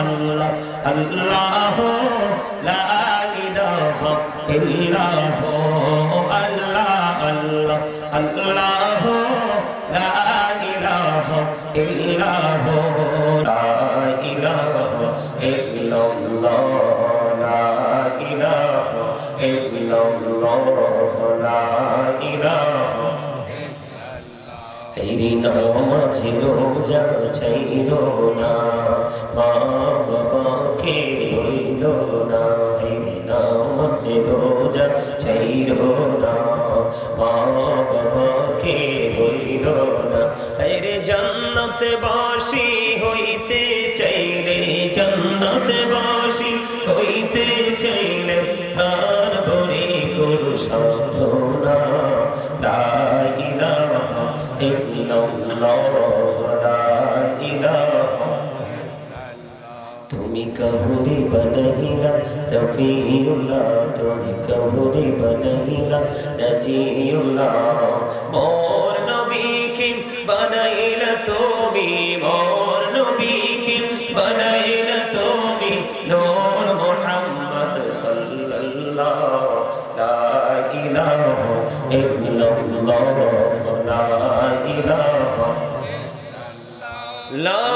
আল্লাহ আল্লাহ, লা ইলাহা ইল্লাহ, আল্লাহ আল্লাহ আল্লাহ, লা ইলাহা ইল্লাহ, লা ইলাহা ইল্লাল্লাহ, লা ইলাহা ইল্লাল্লাহ, লা ইলাহা হেরি নামাজে রোজা ছাইর না। মা বাবাকে রইল না হেরি নামাজে রোজা ছাইর না। মা বাবাকে রইল না হেরে জান্নাতে বাসি হইতে চাইলে, জান্নাতে বাসি হইতে চাইলে প্রাণ ভরে করু সাধনা। ইলাহা ইল্লাল্লাহ। কহুরি বনহিলা সফিউল্লাহ, তুমি কহুরি বনহিলা নজিউল্লাহ। মোর নবীকে বানাইলা তুমি, মোর নবীকে বানাইলা তুমি, নূর মুহাম্মদ সাল্লাল্লাহ লা ইলাহা ইল্লাল্লাহ। লা ইলাহা لا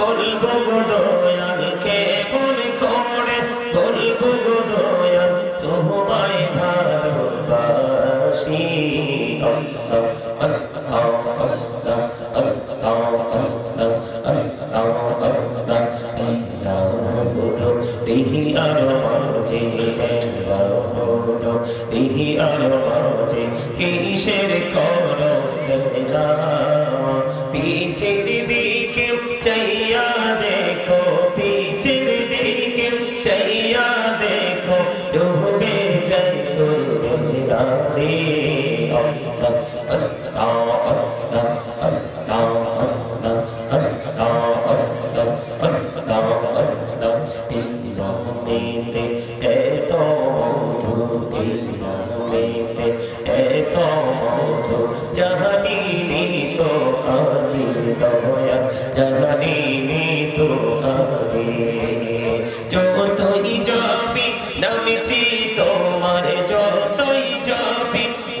বলব গো দয়াল কেমন করে? বলব গো দয়াল তোমায় ভালোবাসি। আল্লাহ আল্লাহ রে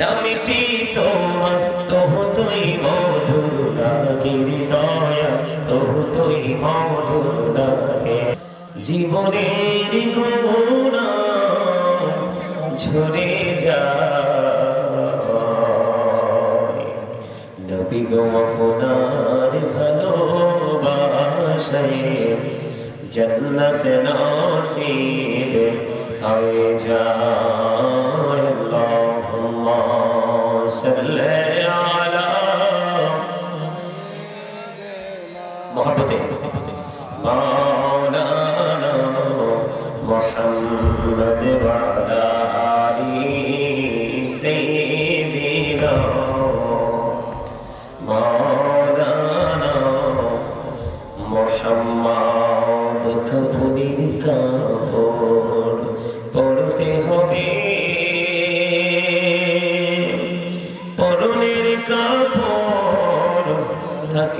নামটি তোমার তোহ তুই মধু লাগির দয়া তোহ তুই মধু লাগে জীবনের গুণা ঝরে যায়। নবী গো আপনার ভালোবাসায় জন্নত নসিব হয়ে যায়। صل على محبته مولانا محمد وعلى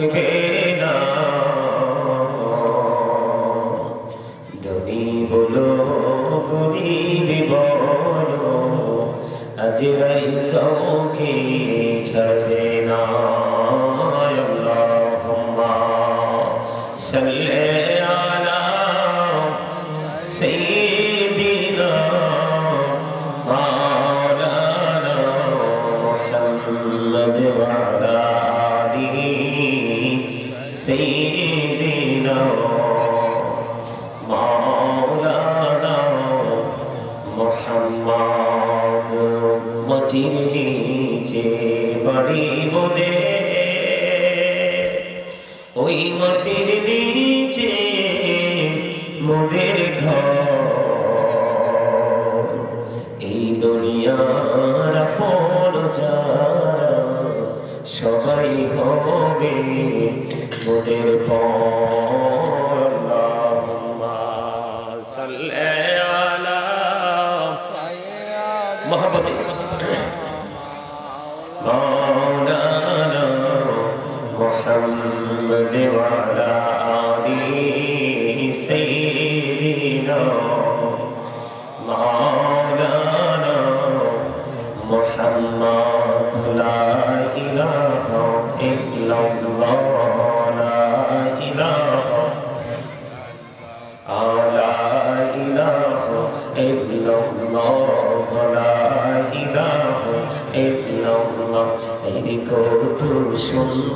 থাকবে না। ধনী বলো গরিব বলো আজ রাই কাউকে ছাড়বে মাটির নিচে বাড়ি মোদের ওই মাটির নিচে মোদের ঘর محمد وعلى آله سيدنا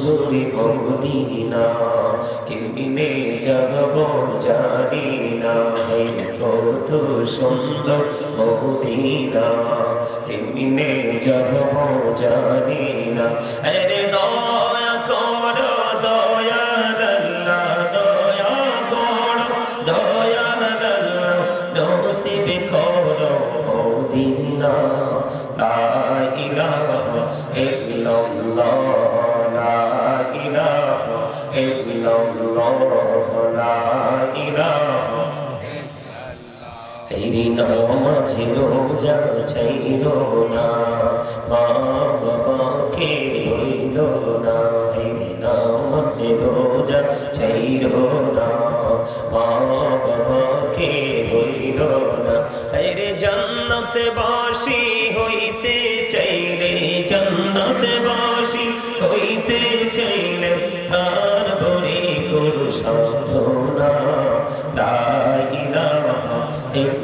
সুন্দরী মদিনা কেমনে যাব জানি না কত সুন্দর মদিনা কেমনে যাব জানি না আরে দয়া হেরি নামাজে রোজা চাইল না। মা বাবাকে রইল না হেরি নামাজে রোজা চাইল না। মা বাবাকে রইল না হেরে জান্নাত বাসি হইতে চাইলে জান্নাত বাসি হইতে চাইলে প্রাণ ভরে করু সাধনা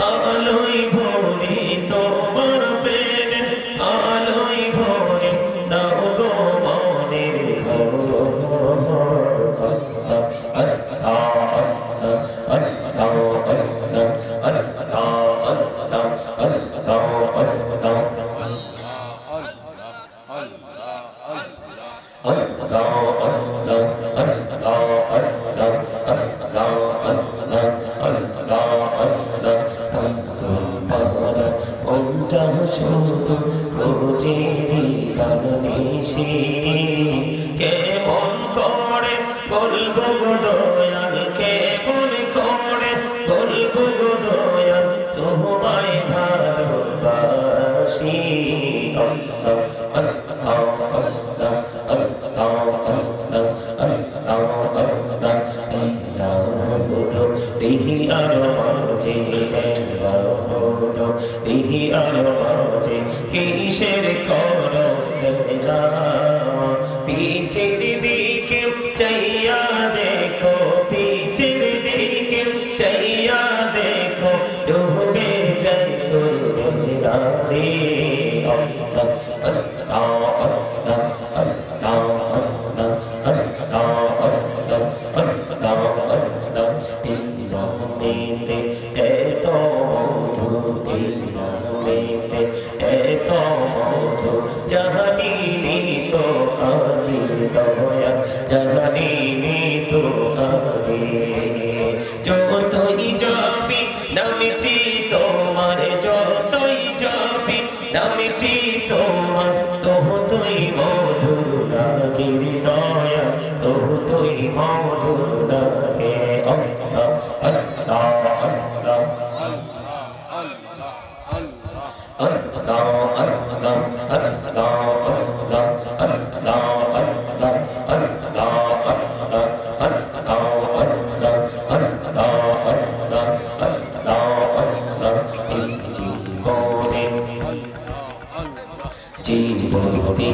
আলোই ভরে তোমার দিবানিসি কেমন করে বলব গো দয়াল, কেমন করে বলব গো দয়াল, তোমায় ভালোবাসি। আল্লাহ আল্লাহ আল্লাহ আল্লাহ আল্লাহ আল্লাহ আল্লাহ দিহি আরমাজে এলাহো দিহি আরমাজে কিসের কর পিছের দিকে চাইয়া দেখো পিছের দিকে চাইয়া দেখো ডুবে যাই তোর বেলা রে আল্লাহ আল্লাহ আল্লাহ আল্লাহ আল্লাহ আল্লাহ আল্লাহ আল্লাহ আল্লাহ ইলামেতে এত মধু ইলামেতে এত মধু জাহানি তো আগে দয়া জাহানি তো আগে। যতই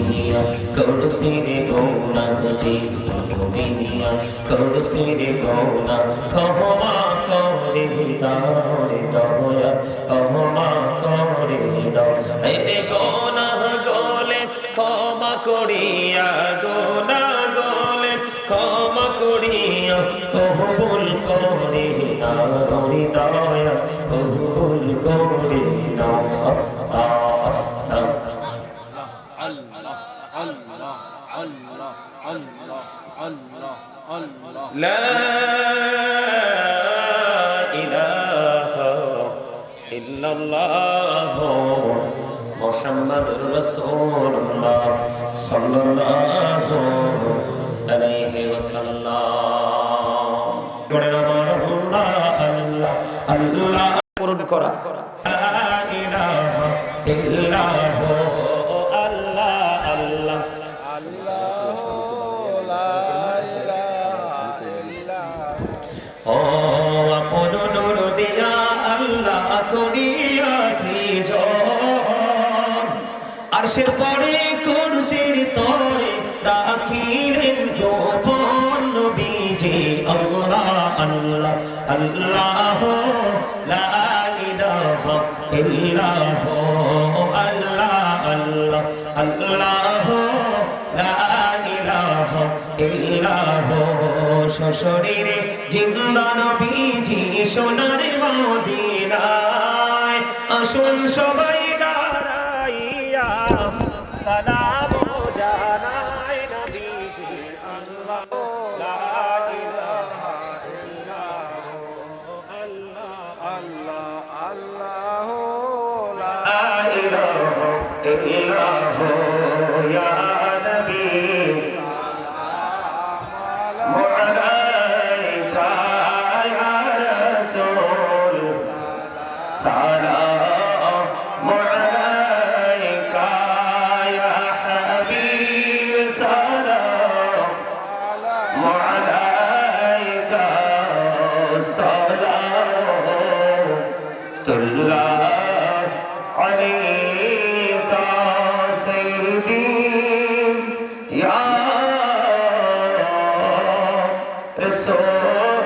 দিয়া করো সিরে গৌনা যে দিয়া করো সিরে গৌনা ক্ষমা করে দাও রে দয়া ক্ষমা করে দাও রে গৌ করিয়া গোনা গলে ক্ষমা করিয়া কবুল করে না রে দয়া কবুল করে না আল্লাহ আল্লাহ Allah, Allah, Allah, Allah, Allah, Allah. لا إله إلا الله محمد رسول الله صلى الله عليه وسلم. করে আমার আল্লাহ আল্লাহ আল্লাহ। করুন করা। ইলাহা ইল্লাহু আরশের পরে কুরসির তরে রাখিলেন গোপন নবীজি। আল্লাহ আল্লাহ আল্লাহ লা ইলাহা ইল্লাহ, আল্লাহ আল্লাহ আল্লাহ লা ইলাহা ইল্লাহ। শ্বশুরে জিন্দা নবীজি সোনার মদিনায় আসুন সবাই رسول الله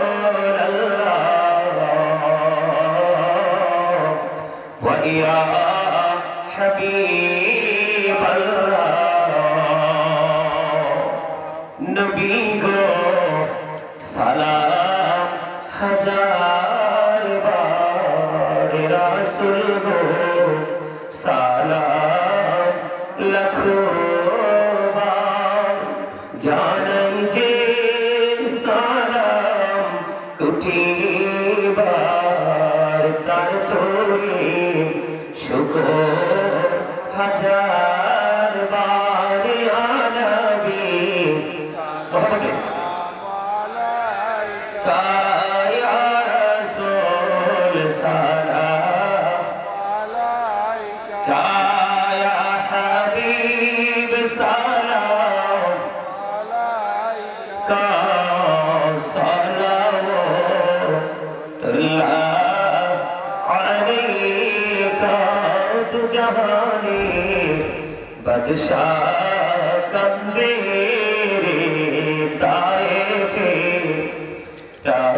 ويا তোরে শুকর হাজার দু জাহানে বাদশাহ কান্দে রে তায়ে ফে তায়ে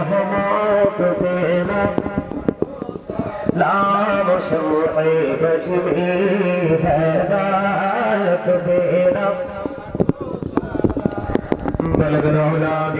جلی رحمت تیرا نام شمعی بجمی هدایت تیرا بلغ العلا بکمال